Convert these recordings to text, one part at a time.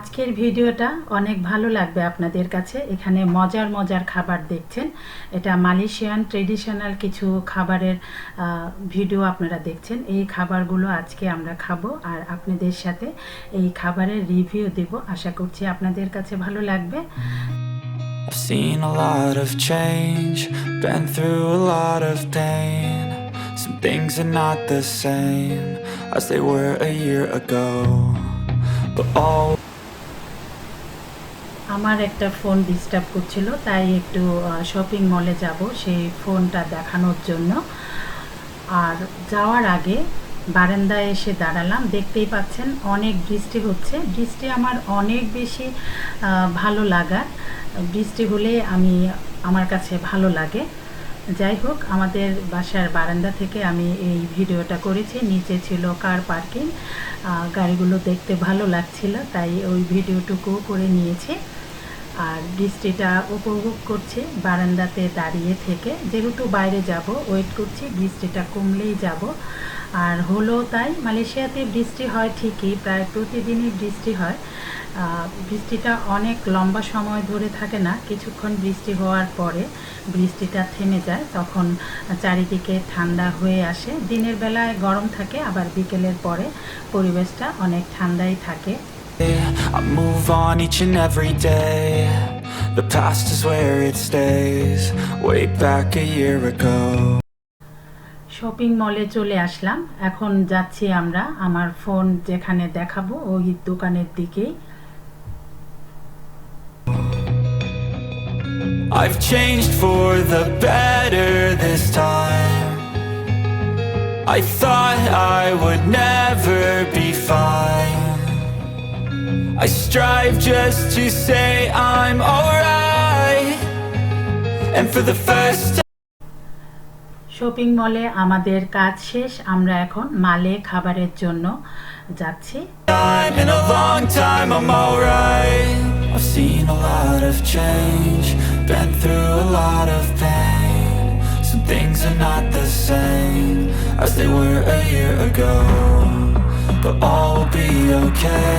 আজকের ভিডিওটা অনেক ভালো লাগবে আপনাদের কাছে। এখানে মজার মজার খাবার দেখছেন। এটা মালয়েশিয়ান ট্রেডিশনাল কিছু খাবারের ভিডিও আপনারা দেখছেন। এই খাবারগুলো আজকে আমরা খাব আর আপনাদের সাথে এই খাবারের রিভিউ দেব। আশা করছি আপনাদের কাছে ভালো লাগবে। Things are not the same as they were a year ago. But all আমার একটা ফোন ডিস্টার্ব করছিল, তাই একটু শপিং মলে যাব, সেই ফোনটা দেখানোর জন্য। আর যাওয়ার আগে বারান্দায় এসে দাঁড়ালাম, দেখতেই পাচ্ছেন অনেক বৃষ্টি হচ্ছে। বৃষ্টি আমার অনেক বেশি ভালো লাগার। বৃষ্টি হলে আমি, আমার কাছে ভালো লাগে। যাই হোক, আমাদের বাসার বারান্দা থেকে আমি এই ভিডিওটা করেছি। নিচে ছিল কার পার্কিং গাড়িগুলো দেখতে ভালো লাগছিল, তাই ওই ভিডিওটুকু করে নিয়েছি। আর বৃষ্টিটা উপভোগ করছি, বারান্দাতে দাঁড়িয়ে থেকে। যেহেতু বাইরে যাব ওয়েট করছি, বৃষ্টিটা কমলেই যাব। আর হলো তাই, মালয়েশিয়াতে বৃষ্টি হয় ঠিকই, প্রায় প্রতিদিনই বৃষ্টি হয়। বৃষ্টিটা অনেক লম্বা সময় ধরে থাকে না, কিছুক্ষণ বৃষ্টি হওয়ার পরে বৃষ্টিটা থেমে যায়, তখন চারিদিকে ঠান্ডা হয়ে আসে। দিনের বেলায় গরম থাকে, আবার বিকেলের পরে পরিবেশটা অনেক ঠান্ডাই থাকে। I move on each and every day. The past is where it stays, way back a year ago. Shopping মলে চলে আসলাম এখন যাচ্ছি আমরা আমার ফোন যেখানে দেখাবো ওই দোকানের দিকেই I've changed for the better this time. I thought I would never be fine. I strive just to say I'm alright. And for the first time. Shopping মলে আমাদের কাজ শেষ আমরা এখন মালে খাবারের জন্য যাচ্ছি time in a long time I'm alright I've seen a lot of change Been through a lot of pain Some things are not the same As they were a year ago But all will be okay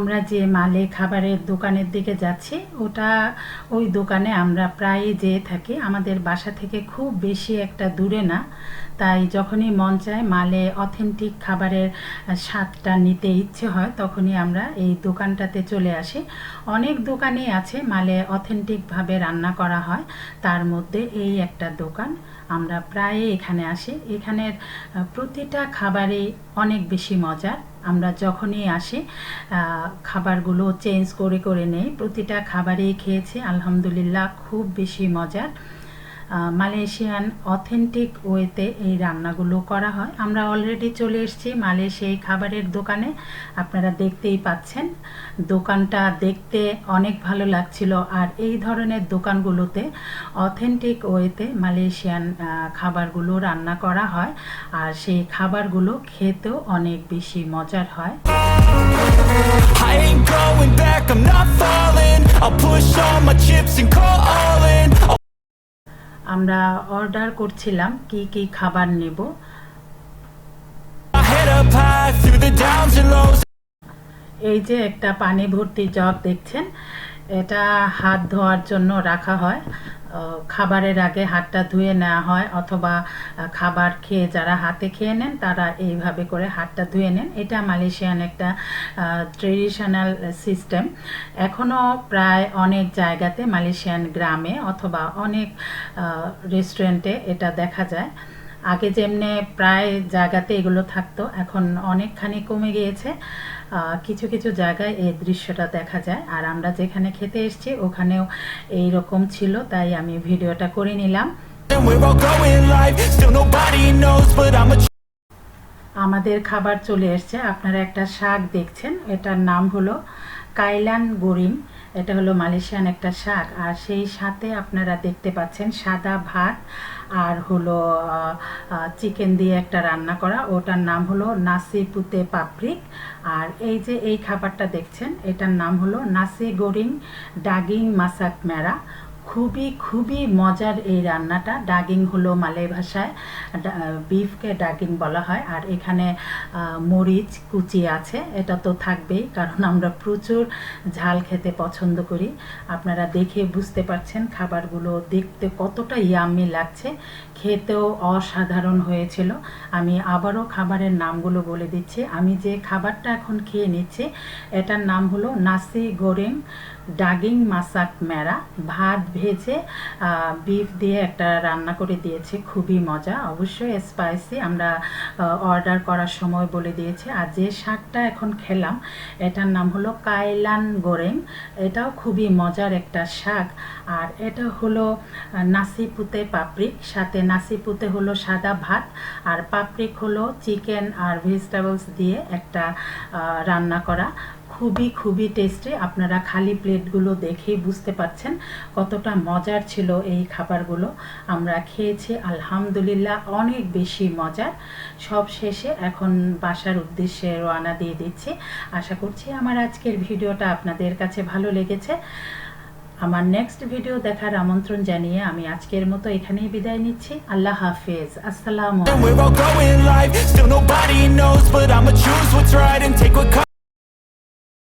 আমরা যে মালে খাবারের দোকানের দিকে যাচ্ছি, ওটা ওই দোকানে আমরা প্রায়ই যেয়ে থাকি। আমাদের বাসা থেকে খুব বেশি একটা দূরে না। তাই যখনই মন চায় মালে অথেন্টিক খাবারের স্বাদটা নিতে ইচ্ছে হয়, তখনই আমরা এই দোকানটাতে চলে আসি। অনেক দোকানেই আছে মালে অথেন্টিকভাবে রান্না করা হয়। তার মধ্যে এই একটা দোকান। আমরা প্রায়ই এখানে আসি। এখানের প্রতিটা খাবারই অনেক বেশি মজার। আমরা যখনই আসি খাবারগুলো চেঞ্জ করে করে নেই। প্রতিটা খাবারই খেয়েছি, আলহামদুলিল্লাহ, খুব বেশি মজার। মালয়েশিয়ান অথেন্টিক ওয়েতে এই রান্নাগুলো করা হয়। আমরা অলরেডি চলে এসেছি মালয়েশিয়া এই খাবারের দোকানে। আপনারা দেখতেই পাচ্ছেন। দোকানটা দেখতে অনেক ভালো লাগছিল। আর এই ধরনের দোকানগুলোতে অথেন্টিক ওয়েতে মালয়েশিয়ান খাবারগুলো রান্না করা হয়। আর সেই খাবারগুলো খেতেও অনেক বেশি মজার হয়। আমরা অর্ডার করছিলাম কি কি খাবার নেব। এই যে একটা পানি ভর্তি জগ দেখছেন। এটা হাত ধোয়ার জন্য রাখা হয়। খাবারের আগে হাতটা ধুয়ে নেওয়া হয় অথবা খাবার খেয়ে যারা হাতে খেয়ে নেন তারা এইভাবে করে হাতটা ধুয়ে নেন। এটা মালয়েশিয়ান একটা ট্রেডিশনাল সিস্টেম এখনও প্রায় অনেক জায়গাতে মালয়েশিয়ান গ্রামে অথবা অনেক রেস্টুরেন্টে এটা দেখা যায়। আগে যেমনি প্রায় জায়গাতে এগুলো থাকতো, এখন অনেকখানি কমে গিয়েছে। কিছু কিছু জায়গায় এই দৃশ্যটা দেখা যায়। আর আমরা যেখানে খেতে এসছি ওখানেও এই রকম ছিল তাই আমি ভিডিওটা করে নিলাম। আমাদের খাবার চলে এসছে। আপনারা একটা শাক দেখছেন এটার নাম হলো কাইলান গরিম। এটা হলো মালয়েশিয়ান একটা শাক, আর সেই সাথে আপনারা দেখতে পাচ্ছেন সাদা ভাত আর হলো চিকেন দিয়ে একটা রান্না করা। ওটার নাম হলো নাসি পুতে পাপড়িক আর এই যে এই খাবারটা দেখছেন, এটার নাম হলো নাসি গোরিং ডাগিং মাসাক মেরা খুবই খুবই মজার এই রান্নাটা। ডাগিং হলো মালয় ভাষায়। বিফকে ডাগিং বলা হয়। আর এখানে মরিচ, কুচি আছে। এটা তো থাকবেই, কারণ আমরা প্রচুর ঝাল খেতে পছন্দ করি। আপনারা দেখে বুঝতে পারছেন খাবারগুলো দেখতে কতটা ইয়াম্মি লাগছে। খেতেও অসাধারণ হয়েছিল। আমি আবারও খাবারের নামগুলো বলে দিচ্ছি। আমি যে খাবারটা এখন খেয়ে নিচ্ছি, এটার নাম হলো নাসি গোরেং ডাগিং, মাসাক মেরা ভাত ভেজে বিফ দিয়ে একটা রান্না করে দিয়েছে, খুবই মজা। অবশ্যই স্পাইসি আমরা অর্ডার করার সময় বলে দিয়েছে। আর যে শাকটা এখন খেলাম, এটার নাম হলো কাইলান গোরেং। এটাও খুবই মজার একটা শাক। আর এটা হলো নাসি পুতে পাপড়িক, সাথে নাসি পুতে হলো সাদা ভাত, আর পাপড়িক হলো চিকেন আর ভেজিটেবলস দিয়ে একটা রান্না করা। খুবই খুবই টেস্টি আপনারা খালি প্লেটগুলো দেখেই বুঝতে পারছেন কতটা মজার ছিল এই খাবারগুলো। আমরা খেয়েছি, আলহামদুলিল্লাহ, অনেক বেশি মজার। সব শেষে এখন বাসার উদ্দেশ্যে রওনা দিয়ে দিচ্ছি। আশা করছি আমার আজকের ভিডিওটা আপনাদের কাছে ভালো লেগেছে। আমার নেক্সট ভিডিও দেখার আমন্ত্রণ জানিয়ে আমি আজকের মতো এখানেই বিদায় নিচ্ছি। আল্লাহ হাফেজ। আসসালামু